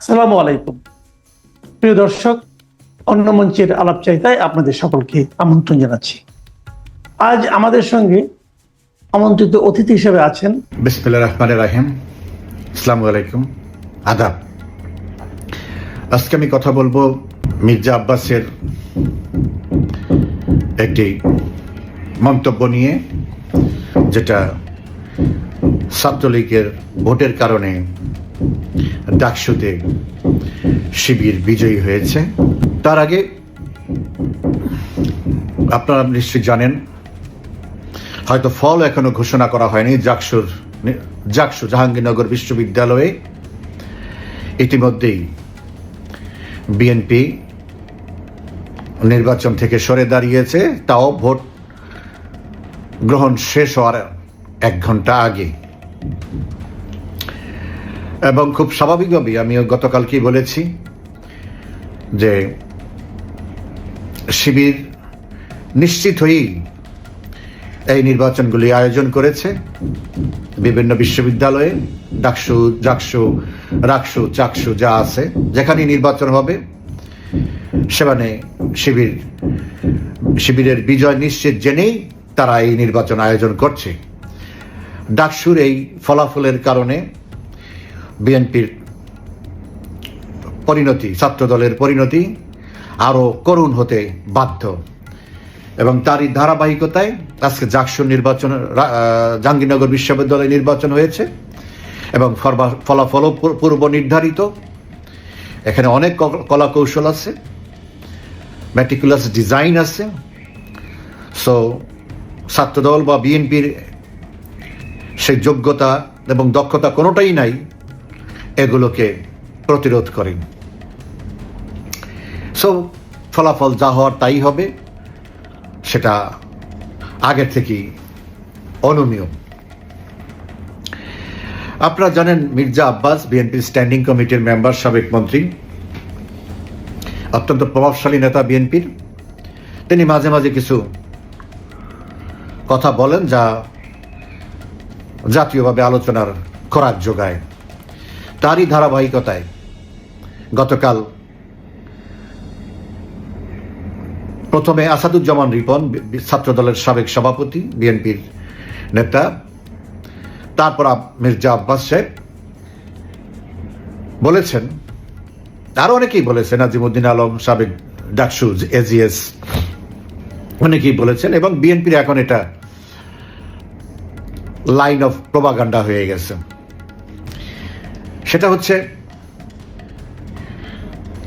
আসসালামু আলাইকুম। প্রিয় দর্শক, অন্য মঞ্চের আলাপচারিতায় আপনাদের সকলকে আমন্ত্রণ জানাচ্ছি। আজ আমাদের সঙ্গে আমন্ত্রিত অতিথি হিসেবে আছেন। বিসমিল্লা রহমান রাহিম। আসসালামু আলাইকুম। আদাব। আজকে আমি কথা বলব মির্জা আব্বাসের একটি মন্তব্য নিয়ে, যেটা ছাত্রলীগের ভোটের কারণে ডাকসুতে শিবির বিজয়ী হয়েছে। তার আগে আপনারা নিশ্চয়ই জানেন, হয়তো ফল এখনও ঘোষণা করা হয়নি জাকসুর জাকসু জাহাঙ্গীরনগর বিশ্ববিদ্যালয়ে। ইতিমধ্যেই বিএনপি নির্বাচন থেকে সরে দাঁড়িয়েছে, তাও ভোট গ্রহণ শেষ হওয়ার এক ঘণ্টা আগে। এবং খুব স্বাভাবিকভাবেই আমিও গতকালকেই বলেছি যে শিবির নিশ্চিত হয়েই এই নির্বাচনগুলি আয়োজন করেছে। বিভিন্ন বিশ্ববিদ্যালয়ে ডাকসু, জাকসু, রাকসু, চাকসু যা আছে যেখানে নির্বাচন হবে, সেখানে শিবির, শিবিরের বিজয় নিশ্চিত জেনেই তারা এই নির্বাচন আয়োজন করছে। ডাকসুর এই ফলাফলের কারণে বিএনপির পরিণতি, ছাত্রদলের পরিণতি আরও করুণ হতে বাধ্য। এবং তারই ধারাবাহিকতায় আজকে জাকসুর নির্বাচন জাহাঙ্গীরনগর বিশ্ববিদ্যালয়ে নির্বাচন হয়েছে এবং ফলাফলও পূর্ব নির্ধারিত। এখানে অনেক কলা কৌশল আছে ম্যাটিকুলাস ডিজাইন আছে। সো ছাত্রদল বা বিএনপির সেই যোগ্যতা এবং দক্ষতা কোনোটাই নাই। এগুলোকে প্রতিরোধ করেন। সো ফলাফল যা হওয়ার তাই হবে, সেটা আগের থেকেই অনুমীয় আপনারা জানেন মির্জা আব্বাস বিএনপি স্ট্যান্ডিং কমিটির মেম্বার, সাবেক মন্ত্রী, অত্যন্ত প্রভাবশালী নেতা বিএনপির তিনি মাঝে মাঝে কিছু কথা বলেন যা জাতীয়ভাবে আলোচনার খোরাক যোগায়। তারই ধারাবাহিকতায়। গতকাল প্রথমে আসাদুজ্জামান রিপন ছাত্রদলের সাবেক সভাপতি, বিএনপির নেতা, তারপর মির্জা আব্বাস সাহেব। বলেছেন, আরও অনেকেই বলেছেন আজিমুদ্দিন আলম, সাবেক ডাকসু এজিএস অনেকেই বলেছেন, এবং বিএনপির এখন এটা লাইন অফ প্রভাগান্ডা হয়ে গেছে। সেটা হচ্ছে,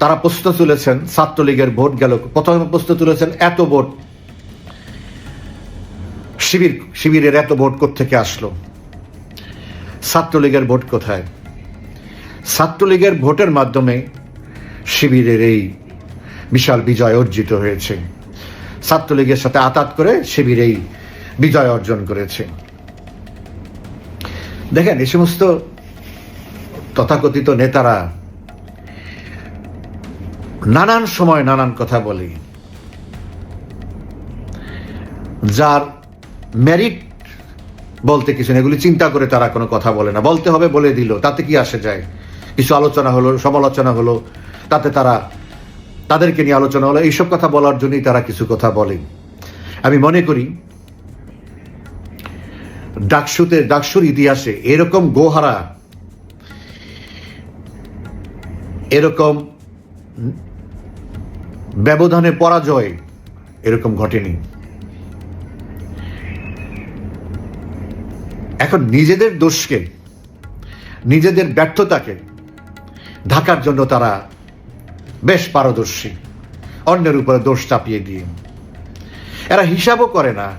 তারা প্রশ্ন তুলেছেন, ছাত্রলীগের ভোট গেল, প্রথমে প্রশ্ন তুলেছেন, এত ভোট শিবির, শিবিরের এত ভোট থেকে আসলো? ছাত্রলীগের ভোট কোথায়? ছাত্রলীগের ভোটের মাধ্যমে শিবিরের এই বিশাল বিজয় অর্জিত হয়েছে। ছাত্রলীগের সাথে আতাত করে শিবির এই বিজয় অর্জন করেছে। দেখেন এই সমস্ত তথাকথিত নেতারা নানান সময় নানান কথা বলে। যার মেরিট বলতে কিছু নেই, এগুলি চিন্তা করে তারা কোনো কথা বলে না। বলতে হবে, বলে দিল, তাতে কি আসে যায়? কিছু আলোচনা হলো, সমালোচনা হলো, তাতে তারা তাদেরকে নিয়ে আলোচনা হলো। এইসব কথা বলার জন্যই তারা কিছু কথা বলে। আমি মনে করি, ডাকসুতে, ডাকসুর ইতিহাসে এরকম গোহারা এরকম ব্যবধানে পরাজয় এরকম ঘটেনি। এখন নিজেদের দোষকে, নিজেদের ব্যর্থতাকে ঢাকার জন্য তারা বেশ পারদর্শী, অন্যের উপরে দোষ চাপিয়ে দিয়ে। এরা হিসাবও করে না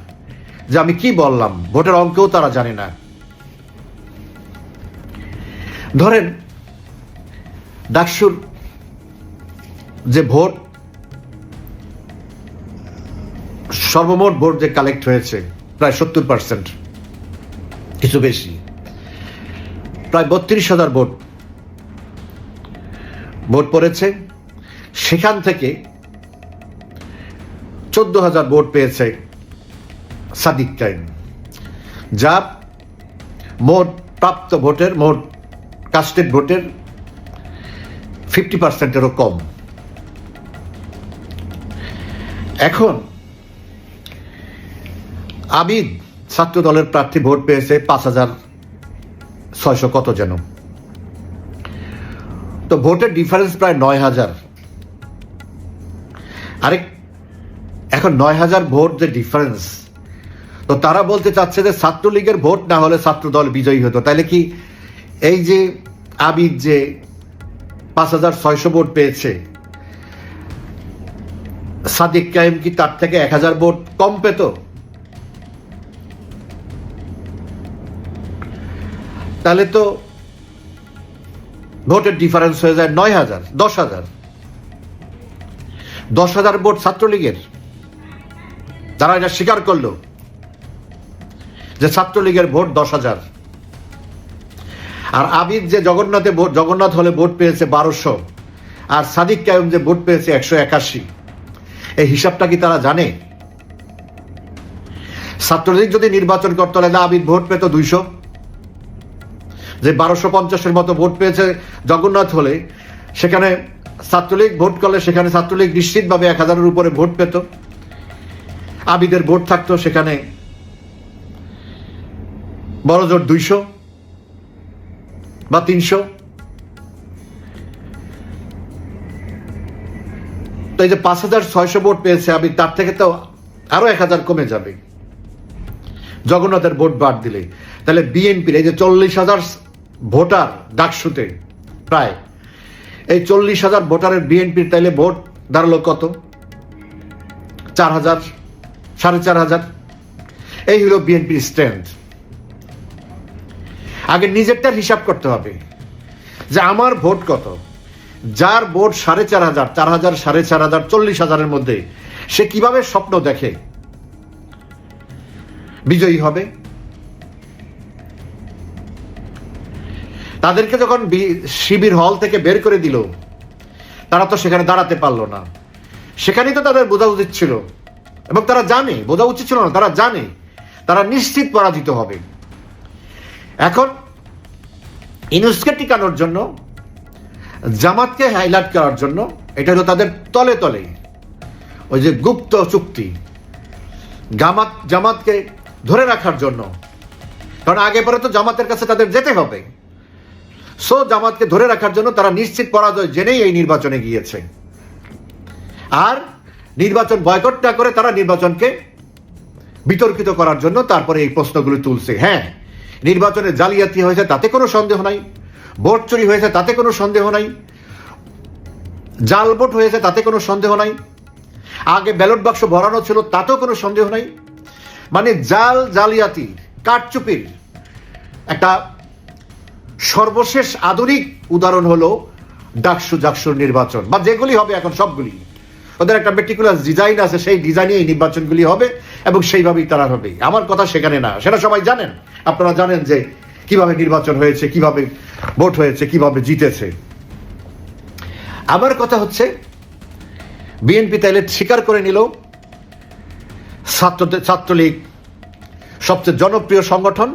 যে আমি কি বললাম, ভোটের অঙ্কেও তারা জানে না। ধরেন ডাকসুর যে ভোট, সর্বমোট ভোট যে কালেক্ট হয়েছে, প্রায় সত্তর পার্সেন্ট কিছু বেশি। প্রায় বত্রিশ হাজার ভোট ভোট পড়েছে। সেখান থেকে চোদ্দ হাজার ভোট পেয়েছে সাদিক টাইম যা মোট প্রাপ্ত ভোটের, মোট কাস্টেড ভোটের ফিফটি পার্সেন্টেরও কম। এখন আবিদ ছাত্র দলের প্রার্থী ভোট পেয়েছে পাঁচ হাজার ছয়শো কত যেন। তো ভোটের ডিফারেন্স প্রায় নয় হাজার। আরেক এখন নয় হাজার ভোট যে ডিফারেন্স তো তারা বলতে চাচ্ছে যে ছাত্রলীগের ভোট না হলে ছাত্র দল বিজয়ী হতো। তাহলে কি এই যে আবিদ যে পাঁচ হাজার ছয়শো ভোট পেয়েছে। সাদিক কায়েম কি তার থেকে এক হাজার ভোট কম পেত? তাহলে তো ভোটের ডিফারেন্স হয়ে যায় নয় হাজার, দশ হাজার। দশ হাজার ভোট ছাত্রলীগের। যারা এটা স্বীকার করল যে ছাত্রলীগের ভোট দশ হাজার। আর আবিদ যে জগন্নাথে জগন্নাথ হলে ভোট পেয়েছে বারোশো, আর সাদিক কায়ুম যে ভোট পেয়েছে একশো একাশি। এই হিসাবটা কি তারা জানে? ছাত্রলীগ যদি নির্বাচন করতে হলে আবিদ ভোট পেত দুইশো? যে বারোশো পঞ্চাশের মতো ভোট পেয়েছে জগন্নাথ হলে, সেখানে ছাত্রলীগ ভোট করলে সেখানে ছাত্রলীগ নিশ্চিতভাবে এক হাজারের উপরে ভোট পেত। আবিদের ভোট থাকতো সেখানে বড় জোর দুইশো। বা তিনশো? তো এই যে পাঁচ হাজার ছয়শো ভোট পেয়েছে, আমি তার থেকে তো আরও এক হাজার কমে যাবে। জগন্নাথের ভোট বাদ দিলে তাহলে বিএনপির এই যে চল্লিশ হাজার ভোটার ডাকসুতে প্রায়, এই চল্লিশ হাজার ভোটারের বিএনপির তাইলে ভোট দাঁড়াল কত? চার হাজার, সাড়ে চার হাজার। এই হলো বিএনপির স্ট্রেংথ আগে নিজেরটার হিসাব করতে হবে। যে আমার ভোট কত? যার ভোট সাড়ে চার হাজার চার হাজার, সাড়ে চার হাজার, চল্লিশ হাজারের মধ্যে, সে কীভাবে স্বপ্ন দেখে? বিজয়ী হবে। তাদেরকে যখন শিবির হল থেকে বের করে দিল, তারা তো সেখানে দাঁড়াতে পারল না। সেখানেই তো তাদের বোঝা উচিত ছিল। এবং তারা জানে, বোঝা উচিত ছিল না, তারা জানে, তারা নিশ্চিত পরাজিত হবে। এখন ইনুসকে টিকানোর জন্য, জামাতকে হাইলাইট করার জন্য, এটা হলো তাদের তলে তলে, ওই যে গুপ্ত চুক্তি, জামাত, জামাতকে ধরে রাখার জন্য। কারণ আগে পরে তো জামাতের কাছে তাদের যেতে হবে। সো জামাতকে ধরে রাখার জন্য তারা নিশ্চিত পরাজয় জেনেই এই নির্বাচনে গিয়েছে। আর নির্বাচন বয়কট না করে তারা নির্বাচনকে বিতর্কিত করার জন্য তারপরে এই প্রশ্নগুলো তুলছে। হ্যাঁ নির্বাচনে জালিয়াতি হয়েছে তাতে কোনো সন্দেহ নাই, ভোট চুরি হয়েছে তাতে কোনো সন্দেহ নাই, জাল ভোট হয়েছে তাতে কোনো সন্দেহ নাই, আগে ব্যালট বাক্স ভরানো ছিল তাতেও কোনো সন্দেহ নাই। মানে জাল জালিয়াতি, কারচুপির একটা সর্বশেষ আধুনিক উদাহরণ হলো ডাকসু জাকসুর নির্বাচন, বা যেগুলি হবে এখন সবগুলি। ওদের একটা পার্টিকুলার ডিজাইন আছে, সেই ডিজাইনে এই নির্বাচনগুলি হবে এবং সেইভাবেই তারা হবে। আমার কথা সেখানে না। সেটা সবাই জানেন। আপনারা জানেন যে কীভাবে নির্বাচন হয়েছে, কীভাবে ভোট হয়েছে, কীভাবে জিতেছে। আমার কথা হচ্ছে, বিএনপি তাইলে স্বীকার করে নিল ছাত্রদের ছাত্রলীগ সবচেয়ে জনপ্রিয় সংগঠন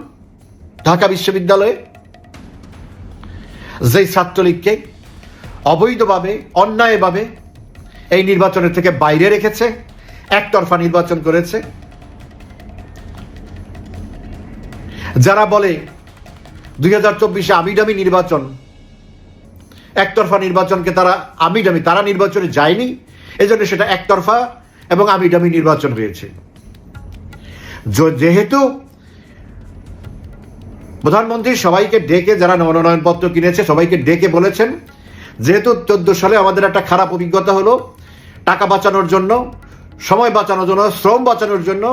ঢাকা বিশ্ববিদ্যালয়ে। যেই ছাত্রলীগকে অবৈধভাবে, অন্যায়ভাবে এই নির্বাচনের থেকে বাইরে রেখেছে, একতরফা নির্বাচন করেছে। যারা বলে দুই হাজার চব্বিশে আমিডামি নির্বাচন, একতরফা নির্বাচনকে তারা আমিডামি, তারা নির্বাচনে যায়নি, এজন্য সেটা একতরফা এবং আমিডামি নির্বাচন হয়েছে। যেহেতু প্রধানমন্ত্রী সবাইকে ডেকে যারা মনোনয়নপত্র কিনেছে, সবাইকে ডেকে বলেছেন, যেহেতু চোদ্দ সালে আমাদের একটা খারাপ অভিজ্ঞতা হলো টাকা বাঁচানোর জন্য, সময় বাঁচানোর জন্য, শ্রম বাঁচানোর জন্য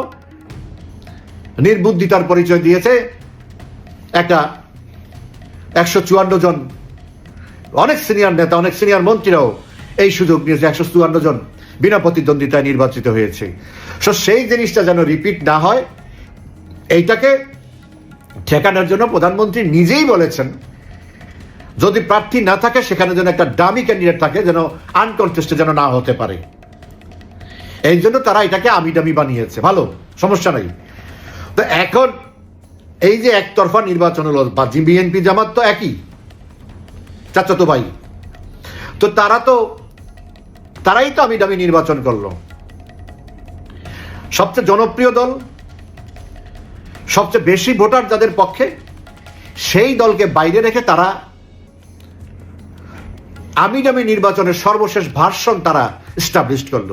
নির্বুদ্ধিতার পরিচয় দিয়েছে একটা একশো চুয়ান্ন জন অনেক সিনিয়র নেতা, অনেক সিনিয়র মন্ত্রীরাও এই সুযোগ নিয়েছে, একশো চুয়ান্ন জন বিনা প্রতিদ্বন্দ্বিতায় নির্বাচিত হয়েছে। সো সেই জিনিসটা যেন রিপিট না হয়, এইটাকে ঠেকানোর জন্য প্রধানমন্ত্রী নিজেই বলেছেন যদি প্রার্থী না থাকে, সেখানে যেন একটা দামি ক্যান্ডিডেট থাকে, যেন আনকনটেস্টে যেন না হতে পারে। এই জন্য তারা এটাকে আমি দামি বানিয়েছে। ভালো? সমস্যা নাই। তো এখন এই যে একতরফা নির্বাচন হলো, বা বিএনপি জামাত তো একই। চাচাতো ভাই। তো তারা তো, তারাই তো আমি দামি নির্বাচন করল। সবচেয়ে জনপ্রিয় দল, সবচেয়ে বেশি ভোটার যাদের পক্ষে, সেই দলকে বাইরে রেখে তারা আমি নির্বাচনের সর্বশেষ ভার্সন তারা স্টাবলিশ করল।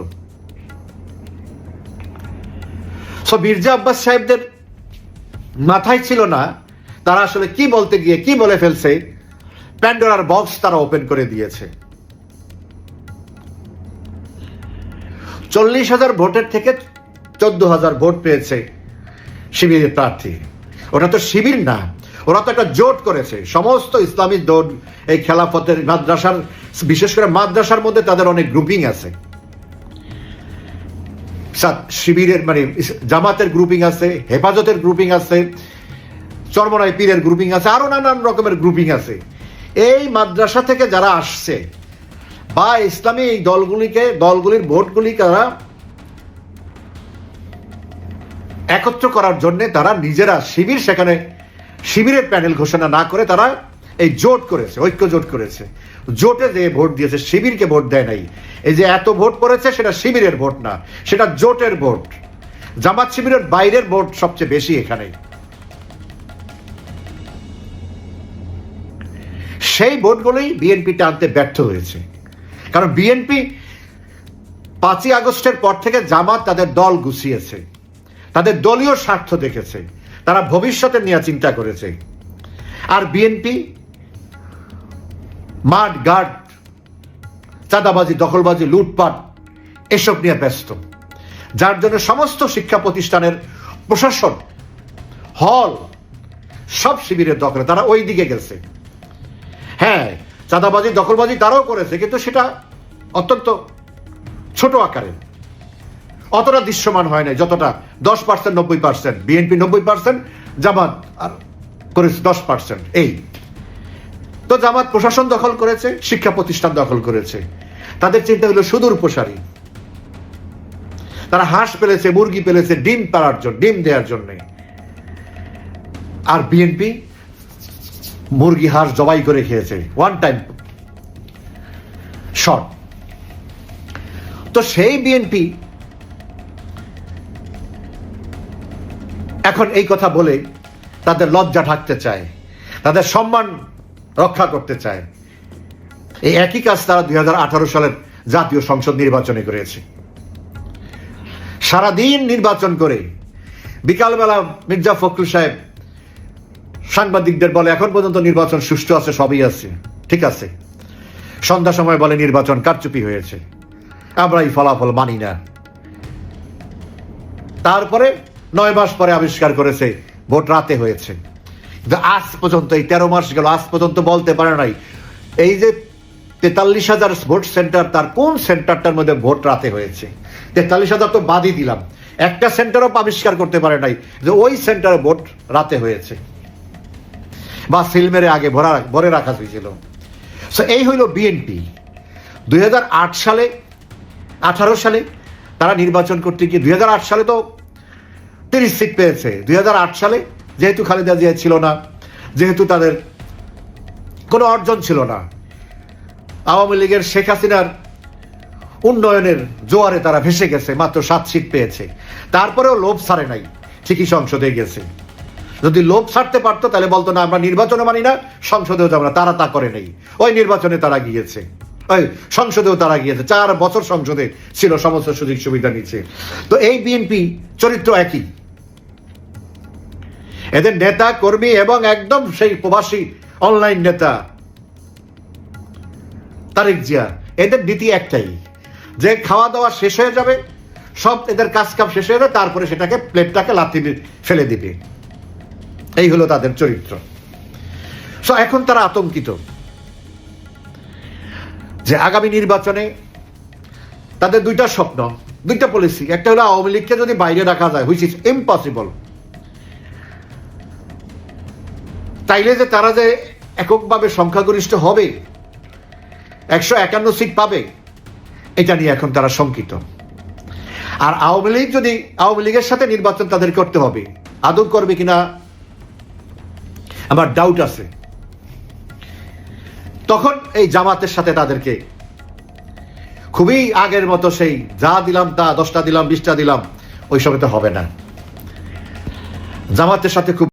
সো মির্জা আব্বাস সাহেবদের মাথায় ছিল না তারা আসলে কি বলতে গিয়ে কি বলে ফেলছে। প্যান্ডোরার বক্স তারা ওপেন করে দিয়েছে। চল্লিশ হাজার ভোটের থেকে চোদ্দ হাজার ভোট পেয়েছে শিবিরের প্রার্থী। ওটা তো শিবির না ওরা তো একটা জোট করেছে। সমস্ত ইসলামিক দল এই খেলাফতের মাদ্রাসার, বিশেষ করে মাদ্রাসার মধ্যে তাদের অনেক গ্রুপিং আছে। শিবিরের মানে জামাতের গ্রুপিং আছে, হেফাজতের গ্রুপিং আছে, চরমনাই পীরের গ্রুপিং আছে, আরও নানান রকমের গ্রুপিং আছে। এই মাদ্রাসা থেকে যারা আসছে, বা ইসলামী এই দলগুলিকে, দলগুলির ভোটগুলি তারা একত্র করার জন্য তারা নিজেরা শিবির সেখানে শিবিরের প্যানেল ঘোষণা না করে তারা এই জোট করেছে, ঐক্য জোট করেছে। জোটে যে ভোট দিয়েছে, শিবিরকে ভোট দেয় নাই। এই যে এত ভোট পড়েছে, সেটা শিবিরের ভোট না, সেটা জোটের ভোট। জামাত শিবিরের বাইরের ভোট সবচেয়ে বেশি এখানে। সেই ভোটগুলোই বিএনপি টানতে ব্যর্থ হয়েছে। কারণ বিএনপি পাঁচই আগস্টের পর থেকে জামাত তাদের দল গুছিয়েছে, তাদের দলীয় স্বার্থ দেখেছে। তারা ভবিষ্যতের নিয়ে চিন্তা করেছে। আর বিএনপি মাঠ গার্ড, চাঁদাবাজি, দখলবাজি, লুটপাট, এসব নিয়ে ব্যস্ত। যার জন্য সমস্ত শিক্ষা প্রতিষ্ঠানের প্রশাসন, হল, সব শিবিরের দখলে, তারা ওই দিকে গেছে। হ্যাঁ চাঁদাবাজি, দখলবাজি তারাও করেছে, কিন্তু সেটা অত্যন্ত ছোট আকারে। অতটা দৃশ্যমান হয় নাই, যতটা দশ পার্সেন্ট নব্বই পার্সেন্ট বিএনপি নব্বই পার্সেন্ট জামাত আর করেছে দশ পার্সেন্ট এই। তো জামাত প্রশাসন দখল করেছে, শিক্ষা প্রতিষ্ঠান দখল করেছে। তাদের চিন্তা হলো সুদূর প্রসারী। তারা হাঁস পেলেছে, মুরগি পেলেছে, ডিম পাড়ার জন্য, ডিম দেওয়ার জন্য। আর বিএনপি মুরগি, হাঁস জবাই করে খেয়েছে ওয়ান টাইম শর্ট তো সেই বিএনপি এখন এই কথা বলে তাদের লজ্জা ঢাকতে চায়, তাদের সম্মান রক্ষা করতে চায়। এই একই কাজ তারা দুই সালের জাতীয় সংসদ নির্বাচনে করেছে। সারাদিন নির্বাচন করে বিকালবেলা মির্জা ফখরুল সাহেব সাংবাদিকদের বলে, এখন পর্যন্ত নির্বাচন সুষ্ঠু আছে, সবই আছে, ঠিক আছে। সন্ধ্যা সময় বলে, নির্বাচন কারচুপি হয়েছে। আমরা এই ফলাফল মানি না। তারপরে নয় মাস পরে আবিষ্কার করেছে। ভোট রাতে হয়েছে। কিন্তু আজ পর্যন্ত এই তেরো মাস গেল, আজ পর্যন্ত বলতে পারে নাই। এই যে তেতাল্লিশ হাজার ভোট সেন্টার, তার কোন সেন্টারটার মধ্যে ভোট রাতে হয়েছে? তেতাল্লিশ হাজার তো বাদই দিলাম। একটা সেন্টারও আবিষ্কার করতে পারে নাই যে ওই সেন্টারে ভোট রাতে হয়েছে। বা সিলমেরে আগে ভরা, ভরে রাখা হয়েছিল। সো এই হইল বিএনপি। দুই হাজার আট সালে, আঠারো সালে তারা নির্বাচন করতে গিয়ে, দুই হাজার আট সালে তো তিরিশ সিট পেয়েছে। দুই হাজার আট সালে যেহেতু খালেদা জিয়া ছিল না, যেহেতু তাদের কোনো অর্জন ছিল না, আওয়ামী লীগের শেখ হাসিনার উন্নয়নের জোয়ারে তারা ভেসে গেছে, মাত্র সাত সিট পেয়েছে। তারপরেও লোভ ছাড়ে নাই, ঠিকই সংসদে গেছে। যদি লোভ ছাড়তে পারতো, তাহলে বলতো, না, আমরা নির্বাচনে মানি না, সংসদেও যাব না। তারা তা করে নেই। ওই নির্বাচনে তারা গিয়েছে। সংসদেও তারা গিয়েছে। চার বছর সংসদে ছিল সমস্ত সুযোগ সুবিধা নিচ্ছে। তো এই বিএনপি চরিত্র একই। এদের নেতা, কর্মী এবং একদম সেই প্রবাসী অনলাইন নেতা তারেক জিয়া, এদের নীতি একটাই। যে খাওয়া দাওয়া শেষ হয়ে যাবে, সব এদের কাজ কাম শেষ হয়ে যাবে, তারপরে সেটাকে প্লেটটাকে লাথি ফেলে দিবে। এই হলো তাদের চরিত্র। সো এখন তারা আতঙ্কিত। যে আগামী নির্বাচনে তাদের দুইটা স্বপ্ন, দুইটা পলিসি একটা হলো আওয়ামী লীগকে যদি বাইরে রাখা যায় হুইচ ইজ ইম্পসিবল তাইলে যে তারা যে এককভাবে সংখ্যাগরিষ্ঠ হবে, একশো একান্ন সিট পাবে, এটা নিয়ে এখন তারা শঙ্কিত। আর আওয়ামী লীগ যদি, আওয়ামী লীগের সাথে নির্বাচন তাদের করতে হবে, আদৌ করবে কিনা, আমার ডাউট আছে। তখন এই জামাতের সাথে তাদেরকে খুবই আগের মতো সেই যা দিলাম তা, দশটা দিলাম, বিশটা দিলাম ওই সময় তো হবে না। জামাতের সাথে খুব